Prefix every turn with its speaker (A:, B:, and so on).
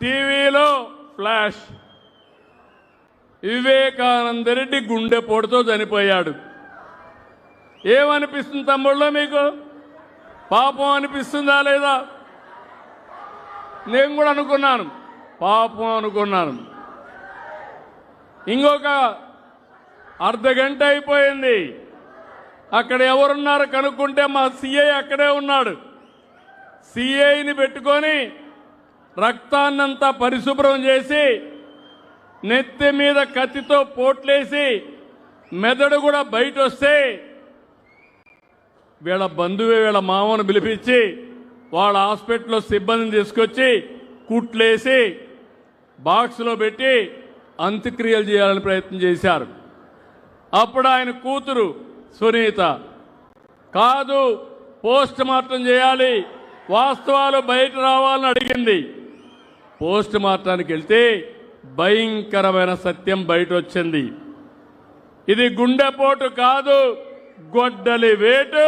A: టీవీలో ఫ్లాష్. వివేకానంద రెడ్డి గుండెపోటుతో చనిపోయాడు. ఏమనిపిస్తుంది తమ్ముళ్ళో మీకు? పాపం అనిపిస్తుందా లేదా? నేను కూడా అనుకున్నాను. పాపం అనుకున్నాను. ఇంకొక అర్ధ గంట అయిపోయింది. అక్కడ ఎవరున్నారు కనుక్కుంటే మా సిఐ అక్కడే ఉన్నాడు. సిఐని పెట్టుకొని రక్తాన్నంతా పరిశుభ్రం చేసి నెత్తి మీద కత్తితో పోట్లేసి మెదడు కూడా బయట వస్తే వీళ్ళ బంధువే వీళ్ళ మామను పిలిపించి వాళ్ళ హాస్పిటల్లో సిబ్బందిని తీసుకొచ్చి కుట్లేసి బాక్స్లో పెట్టి అంత్యక్రియలు చేయాలని ప్రయత్నం చేశారు. అప్పుడు ఆయన కూతురు సునీత కాదు పోస్ట్ మార్టం చేయాలి వాస్తవాలు బయట రావాలని అడిగింది. పోస్ట్ మార్టానికి వెళ్తే భయంకరమైన సత్యం బయట వచ్చింది ఇది గుండెపోటు కాదు గొడ్డలి వేటు.